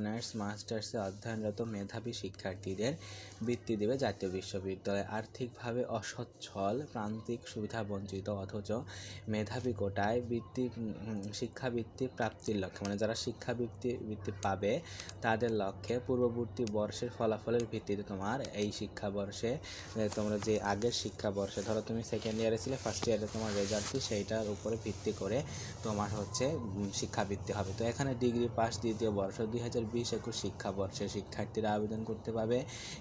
Honours, মাস্টার্সে অধ্যয়নরত মেধাবী শিক্ষার্থীদের বৃত্তি দেবে জাতীয় বিশ্ববিদ্যালয়। আর্থিকভাবে অসচ্ছল, প্রান্তিক সুবিধা বঞ্চিত, অথচ মেধাবী কোটায় বৃত্তি শিক্ষাবৃত্তি প্রাপ্তির লক্ষ্যে। মানে যারা শিক্ষাবৃত্তি, বৃত্তি পাবে, তাদের লক্ষ্যে পূর্ববর্তী বর্ষের ফলাফলের ভিত্তিতে তোমার এই শিক্ষাবর্ষে তোমরা যে আগের শিক্ষাবর্ষে, ধরো তুমি সেকেন্ড ইয়ারে ছিলে ফার্স্ট ইয়ারে তোমার রেজাল্ট সেইটার উপরে ভিত্তি করে তোমার হচ্ছে শিক্ষাবৃত্তি হবে। তো এখানে ডিগ্রি পাস দ্বিতীয় বর্ষ দুই হাজার বিশ একুশ শিক্ষাবর্ষে শিক্ষার্থীরা আবেদন করতে পারবে।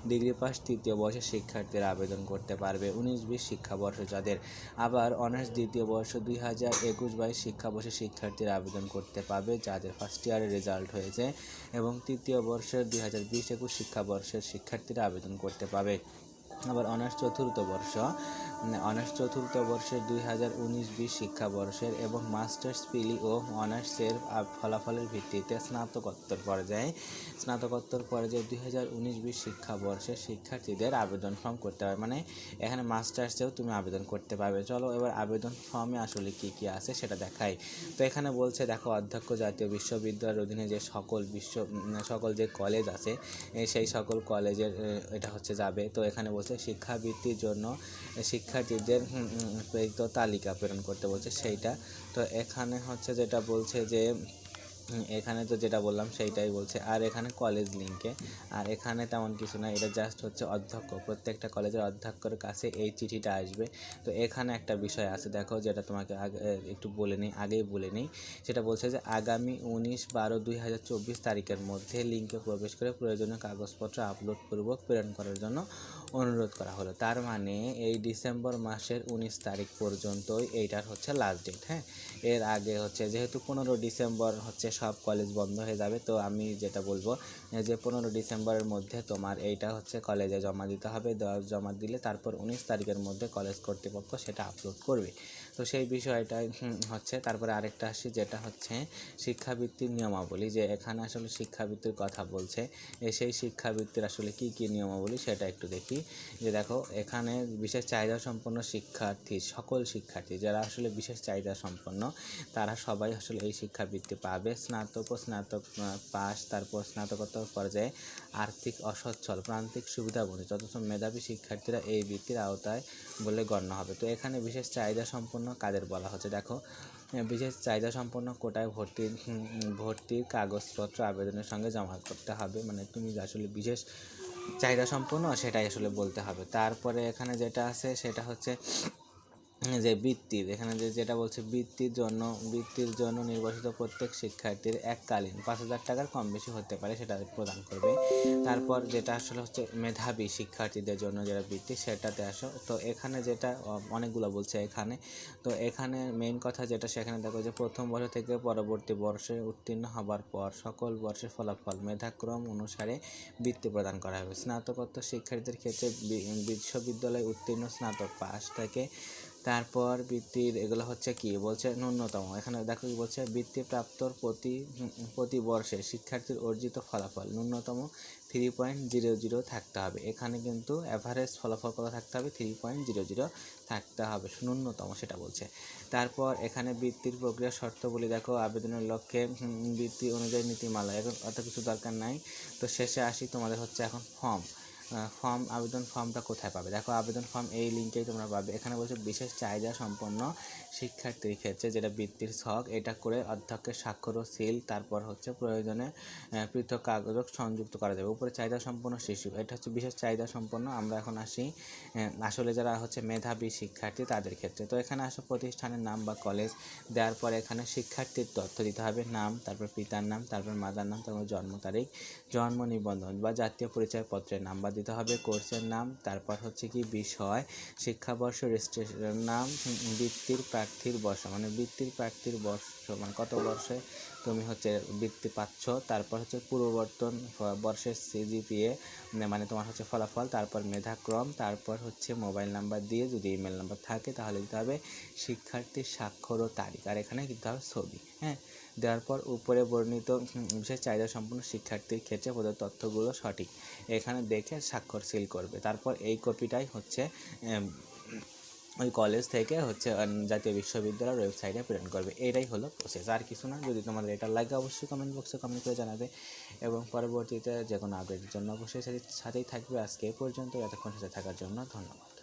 ডিগ্রি পাস তৃতীয় বর্ষের শিক্ষার্থীরা আবেদন করতে পারবে। উনিশ বিশ শিক্ষাবর্ষ যাদের। আবার অনার্স দ্বিতীয় বর্ষ দুই হাজার একুশ বাইশ শিক্ষাবর্ষে শিক্ষার্থীরা আবেদন করতে পারবে, যাদের ফার্স্ট ইয়ারের রেজাল্ট হয়েছে। এবং তৃতীয় বর্ষের দুই হাজার বিশ একুশ শিক্ষাবর্ষের শিক্ষার্থীরা আবেদন করতে পারবে। আবার অনার্স চতুর্থ বর্ষ অনার্স চতুর্থ বর্ষের দুই হাজার উনিশ বিশ শিক্ষাবর্ষের এবং মাস্টার্স পিলি ও অনার্সের ফলাফলের ভিত্তিতে স্নাতকোত্তর পর্যায়ে। স্নাতকোত্তর পর্যায়ে দুই হাজার উনিশ বিশ শিক্ষাবর্ষের শিক্ষার্থীদের আবেদন ফর্ম করতে পারবে মানে এখানে মাস্টার্সেও তুমি আবেদন করতে পারবে। চলো এবার আবেদন ফর্মে আসলে কি কি আছে সেটা দেখাই। তো এখানে বলছে দেখো অধ্যক্ষ জাতীয় বিশ্ববিদ্যালয়ের অধীনে যে সকল বিশ্ব সকল যে কলেজ আছে সেই সকল কলেজের এটা হচ্ছে যাবে। তো এখানে বলছে শিক্ষাবৃত্তির জন্য এ, শিক্ষার্থীদের প্রেরিত তালিকা প্রেরণ করতে বলছে সেইটা। তো এখানে হচ্ছে যেটা বলছে যে এখানে তো যেটা বললাম সেইটাই বলছে। আর এখানে কলেজ লিঙ্কে আর এখানে তেমন কিছু না, এটা জাস্ট হচ্ছে অধ্যক্ষ। প্রত্যেকটা কলেজের অধ্যক্ষের কাছে এই চিঠিটা আসবে। তো এখানে একটা বিষয় আছে, দেখো যেটা তোমাকে আগে একটু বলে নিই, আগেই বলে নিই। সেটা বলছে যে আগামী উনিশ বারো দুই হাজার চব্বিশ তারিখের মধ্যে লিঙ্কে প্রবেশ করে প্রয়োজনীয় কাগজপত্র আপলোড পূর্বক প্রেরণ করার জন্য অনুরোধ করা হলো। তার মানে এই ডিসেম্বর মাসের উনিশ তারিখ পর্যন্তই এইটার হচ্ছে লাস্ট ডেট হ্যাঁ? এর আগে হচ্ছে, যেহেতু পনেরো ডিসেম্বর হচ্ছে সব কলেজ বন্ধ হয়ে যাবে। তো আমি যেটা বলব যে পনেরো ডিসেম্বরের মধ্যে তোমার এইটা হচ্ছে কলেজে জমা দিতে হবে। জমা দিলে তারপর উনিশ তারিখের মধ্যে কলেজ কর্তৃপক্ষ সেটা আপলোড করবে। তো সেই বিষয়টাই হচ্ছে। তারপরে আরেকটা আসি যেটা হচ্ছে শিক্ষাবৃত্তির নিয়মাবলী। যে এখানে আসলে শিক্ষাবৃত্তির কথা বলছে সেই শিক্ষাবৃত্তির আসলে কি কি নিয়মাবলী সেটা একটু দেখি। যে দেখো, এখানে বিশেষ চাহিদা সম্পন্ন শিক্ষার্থী, সকল শিক্ষার্থী, যারা আসলে বিশেষ চাহিদা সম্পন্ন, তারা সবাই আসলে এই শিক্ষাবৃত্তি পাবে। স্নাতক ও স্নাতক পাস তারপর স্নাতকোত্তর পর্যায়ে আর্থিক অসচ্ছল, প্রান্তিক সুবিধা বঞ্চিত অথচ মেধাবী শিক্ষার্থীরা এই বৃত্তির আওতায় বলে গণ্য হবে। তো এখানে বিশেষ চাহিদা সম্পন্ন কাদের বলা হচ্ছে? দেখো বিশেষ চাহিদা সম্পন্ন কোটায় ভর্তির ভর্তির কাগজপত্র আবেদনের সঙ্গে জমা করতে হবে। মানে তুমি আসলে বিশেষ চাহিদা সম্পন্ন সেটাই আসলে বলতে হবে। তারপরে এখানে যেটা আছে সেটা হচ্ছে যে বৃত্তির, এখানে যে যেটা বলছে বৃত্তির জন্য বৃত্তির জন্য নির্বাচিত প্রত্যেক শিক্ষার্থীর এককালীন পাঁচ হাজার টাকার কম বেশি হতে পারে সেটা প্রদান করবে। তারপর যেটা আসলে হচ্ছে মেধাবী শিক্ষার্থীদের জন্য যেটা বৃত্তি, সেটাতে আসো। তো এখানে যেটা, অনেকগুলো বলছে এখানে। তো এখানে মেইন কথা যেটা, সেখানে দেখো যে প্রথম বর্ষ থেকে পরবর্তী বর্ষে উত্তীর্ণ হবার পর সকল বর্ষের ফলাফল মেধাক্রম অনুসারে বৃত্তি প্রদান করা হবে। স্নাতকোত্তর শিক্ষার্থীদের ক্ষেত্রে বিশ্ববিদ্যালয় উত্তীর্ণ স্নাতক পাস থেকে তারপর বৃত্তির এগুলো হচ্ছে কি? বলছে ন্যূনতম। এখানে দেখো কি বলছে? বৃত্তি প্রাপ্তর প্রতি প্রতি বর্ষে শিক্ষার্থীর অর্জিত ফলাফল ন্যূনতম থ্রি পয়েন্ট জিরো জিরো থাকতে হবে। এখানে কিন্তু অ্যাভারেজ ফলাফল কত থাকতে হবে? থ্রি পয়েন্ট জিরো জিরো থাকতে হবে। ন্যূনতম সেটা বলছে। তারপর এখানে বৃত্তির প্রক্রিয়া শর্তগুলি দেখো, আবেদনের লক্ষ্যে বৃত্তি অনুযায়ী নীতিমালা এখন অত কিছু দরকার নাই। তো শেষে আসি তোমাদের হচ্ছে এখন ফর্ম ফর্ম আবেদন ফর্মটা কোথায় পাবে? দেখো, আবেদন ফর্ম এই লিঙ্কেই তোমরা পাবে। এখানে বলছে বিশেষ চাহিদা সম্পন্ন শিক্ষার্থীর ক্ষেত্রে যেটা বৃত্তির ছক, এটা করে অধ্যক্ষের স্বাক্ষর ও সিল, তারপর হচ্ছে প্রয়োজনে পৃথক কাগজ সংযুক্ত করা যাবে। উপরে চাহিদা সম্পন্ন শিশু, এটা হচ্ছে বিশেষ চাহিদা সম্পন্ন। আমরা এখন আসি আসলে যারা হচ্ছে মেধাবী শিক্ষার্থী তাদের ক্ষেত্রে। তো এখানে আসো, প্রতিষ্ঠানের নাম বা কলেজ দেওয়ার পরে এখানে শিক্ষার্থীর তথ্য দিতে হবে। নাম, তারপর পিতার নাম, তারপর মাতার নাম, তারপর জন্ম তারিখ, জন্ম নিবন্ধন বা জাতীয় পরিচয়পত্রের নাম্বার দিতে হবে কোর্সের নাম। তারপর হচ্ছে কি বিষয়, শিক্ষাবর্ষ, রেজিস্ট্রেশনের নাম, বৃত্তির প্রার্থীর বর্ষ। মানে বৃত্তির প্রার্থীর বর্ষ মানে কত বর্ষে তুমি হচ্ছে বৃত্তি পাচ্ছ। তারপর হচ্ছে পূর্ববর্তন বর্ষের সিজিপিএ মানে তোমার হচ্ছে ফলাফল, তারপর মেধাক্রম, তারপর হচ্ছে মোবাইল নাম্বার দিয়ে যদি ইমেল নাম্বার থাকে তাহলে দিতে হবে শিক্ষার্থীর স্বাক্ষর ও তারিখ। আর এখানে দিতে হবে ছবি হ্যাঁ? দেওয়ার পর উপরে বর্ণিত বিশেষ চাহিদা সম্পন্ন শিক্ষার্থীর ক্ষেত্রে প্রদত্ত তথ্যগুলো সঠিক। এখানে দেখে স্বাক্ষর সিল করবে। তারপর এই কপিটাই হচ্ছে ওই কলেজ থেকে হচ্ছে জাতীয় বিশ্ববিদ্যালয়ের ওয়েবসাইটে প্রেরণ করবে। এটাই হলো প্রসেস আর কিছু না, যদি তোমাদের এটা লাগে অবশ্যই কমেন্ট বক্সে কমেন্ট করে জানাবে। এবং পরবর্তীতে যে কোনো আপডেটের জন্য অবশ্যই সাথে- সাথেই থাকবে। আজকে এ পর্যন্ত, এতক্ষণ সাথে থাকার জন্য ধন্যবাদ।